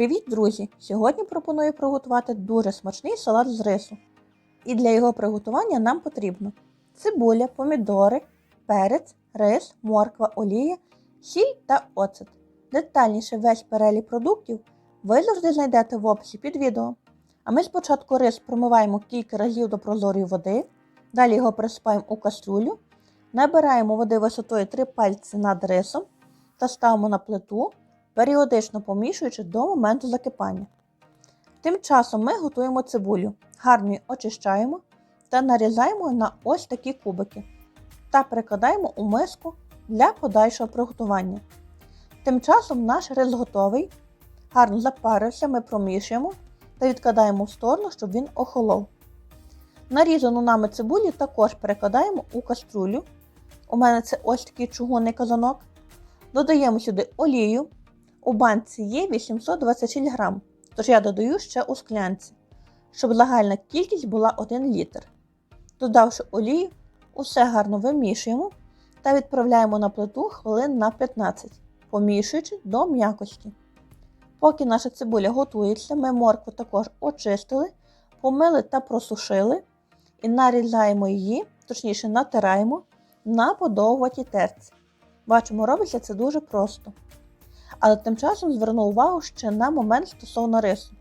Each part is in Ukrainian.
Привіт, друзі! Сьогодні пропоную приготувати дуже смачний салат з рису. І для його приготування нам потрібно цибуля, помідори, перець, рис, морква, олія, сіль та оцет. Детальніше весь перелік продуктів ви завжди знайдете в описі під відео. А ми спочатку рис промиваємо кілька разів до прозорої води, далі його присипаємо у кастрюлю, набираємо води висотою 3 пальці над рисом та ставимо на плиту періодично помішуючи до моменту закипання. Тим часом ми готуємо цибулю, гарно її очищаємо та нарізаємо на ось такі кубики та перекладаємо у миску для подальшого приготування. Тим часом наш рис готовий, гарно запарився, ми промішуємо та відкладаємо в сторону, щоб він охолов. Нарізану нами цибулю також перекладаємо у каструлю. У мене це ось такий чугунний казанок. Додаємо сюди олію. У банці є 826 грам, тож я додаю ще у склянці, щоб загальна кількість була 1 літр. Додавши олію, усе гарно вимішуємо та відправляємо на плиту хвилин на 15, помішуючи до м'якості. Поки наша цибуля готується, ми моркву також очистили, помили та просушили і нарізаємо її, точніше натираємо на подовгуватій терці. Бачимо, робиться це дуже просто. Але тим часом зверну увагу ще на момент стосовно рису.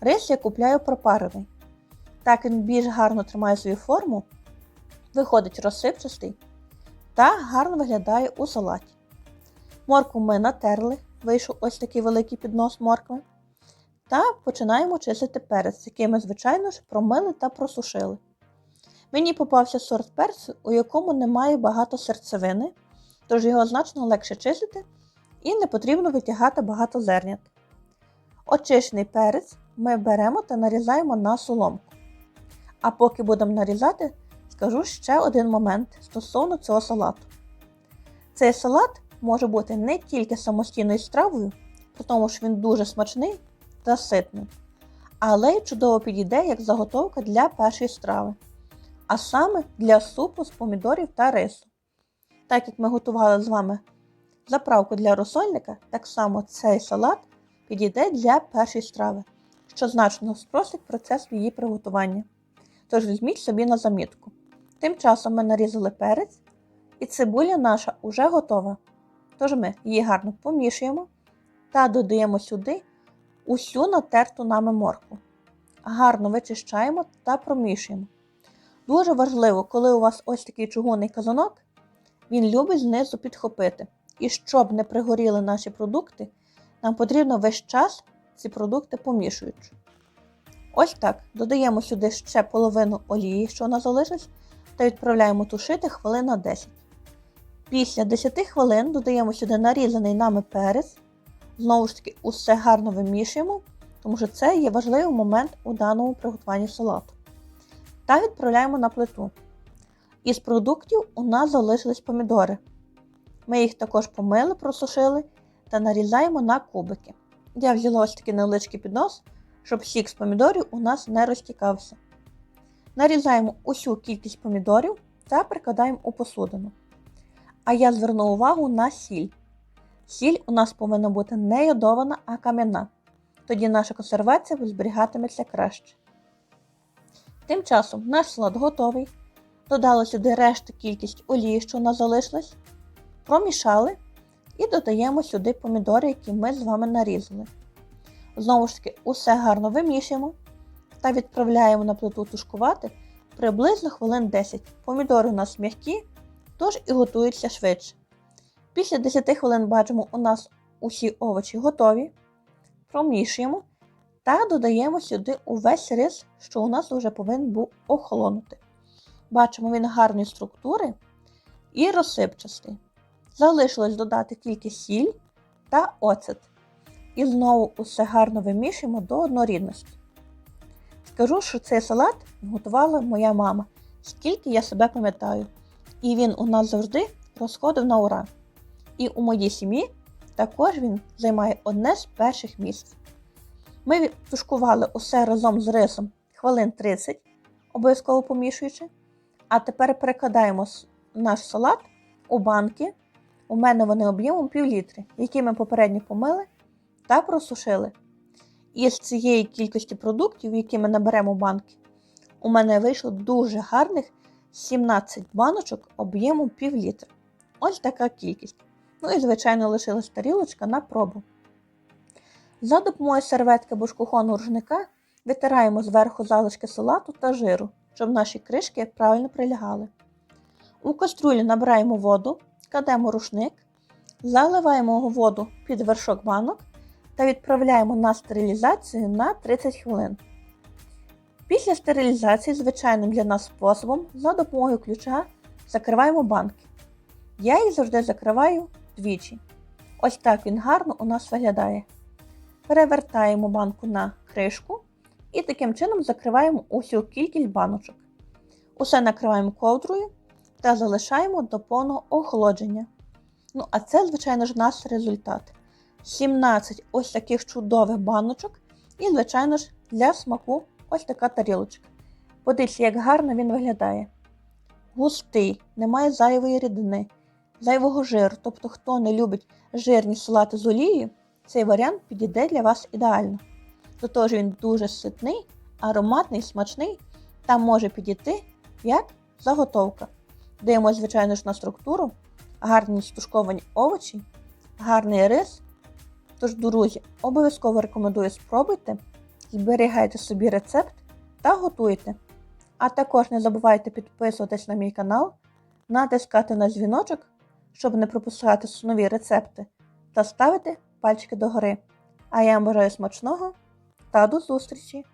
Рис я купляю пропарений. Так він більш гарно тримає свою форму, виходить розсипчастий та гарно виглядає у салаті. Моркву ми натерли, вийшов ось такий великий піднос моркви. Та починаємо чистити перець, який ми, звичайно ж, промили та просушили. Мені попався сорт перцю, у якому немає багато серцевини, тож його значно легше чистити і не потрібно витягати багато зернят. Очищений перець ми беремо та нарізаємо на соломку. А поки будемо нарізати, скажу ще один момент стосовно цього салату. Цей салат може бути не тільки самостійною стравою, при тому що він дуже смачний та ситний, але й чудово підійде як заготовка для першої страви, а саме для супу з помідорів та рису. Так як ми готували з вами заправку для розсольника, так само цей салат підійде для першої страви, що значно спростить процес її приготування. Тож візьміть собі на замітку. Тим часом ми нарізали перець, і цибуля наша уже готова. Тож ми її гарно помішуємо та додаємо сюди усю натерту нами моркву. Гарно вичищаємо та промішуємо. Дуже важливо, коли у вас ось такий чугунний казанок, він любить знизу підхопити. І щоб не пригоріли наші продукти, нам потрібно весь час ці продукти помішуючи. Ось так, додаємо сюди ще половину олії, що у нас та відправляємо тушити хвилин на 10. Після 10 хвилин додаємо сюди нарізаний нами перець. Знову ж таки, усе гарно вимішуємо, тому що це є важливий момент у даному приготуванні салату. Та відправляємо на плиту. Із продуктів у нас залишились помідори. Ми їх також помили, просушили та нарізаємо на кубики. Я взяла ось такий невеличкий піднос, щоб сік з помідорів у нас не розтікався. Нарізаємо усю кількість помідорів та прикладаємо у посудину. А я зверну увагу на сіль. Сіль у нас повинна бути не йодована, а кам'яна. Тоді наша консервація зберігатиметься краще. Тим часом наш салат готовий. Додали сюди решту кількість олії, що у нас залишилась промішали і додаємо сюди помідори, які ми з вами нарізали. Знову ж таки, усе гарно вимішуємо та відправляємо на плиту тушкувати приблизно хвилин 10. Помідори у нас м'які, тож і готуються швидше. Після 10 хвилин бачимо, у нас усі овочі готові. Промішуємо та додаємо сюди увесь рис, що у нас вже повинен був охолонути. Бачимо, він гарної структури і розсипчастий. Залишилось додати тільки сіль та оцет. І знову усе гарно вимішуємо до однорідності. Скажу, що цей салат готувала моя мама, скільки я себе пам'ятаю. І він у нас завжди розходив на ура. І у моїй сім'ї також він займає одне з перших місць. Ми тушкували усе разом з рисом хвилин 30, обов'язково помішуючи. А тепер перекладаємо наш салат у банки у мене вони об'ємом пів літри, які ми попередньо помили та просушили. із цієї кількості продуктів, які ми наберемо банки, у мене вийшло дуже гарних 17 баночок об'ємом пів літра. Ось така кількість. Ну і, звичайно, лишилась тарілочка на пробу. За допомогою серветки або ж кухонного витираємо зверху залишки салату та жиру, щоб наші кришки правильно прилягали. У каструлю набираємо воду, кладемо рушник, заливаємо воду під вершок банок та відправляємо на стерилізацію на 30 хвилин. Після стерилізації звичайним для нас способом за допомогою ключа закриваємо банки. Я їх завжди закриваю двічі. Ось так він гарно у нас виглядає. Перевертаємо банку на кришку і таким чином закриваємо усю кількість баночок. Усе накриваємо ковдрою та залишаємо до повного охолодження. Ну, а це, звичайно ж, наш результат. 17 ось таких чудових баночок, і, звичайно ж, для смаку ось така тарілочка. Подивіться, як гарно він виглядає. Густий, немає зайвої рідини, зайвого жиру. Тобто, хто не любить жирні салати з олією, цей варіант підійде для вас ідеально. До того ж він дуже ситний, ароматний, смачний та може підійти як заготовка. Дивимося, звичайно ж, на структуру, гарні стушковані овочі, гарний рис. Тож, друзі, обов'язково рекомендую спробуйте, зберігайте собі рецепт та готуйте. А також не забувайте підписуватись на мій канал, натискати на дзвіночок, щоб не пропускати нові рецепти, та ставити пальчики догори. А я вам бажаю смачного та до зустрічі!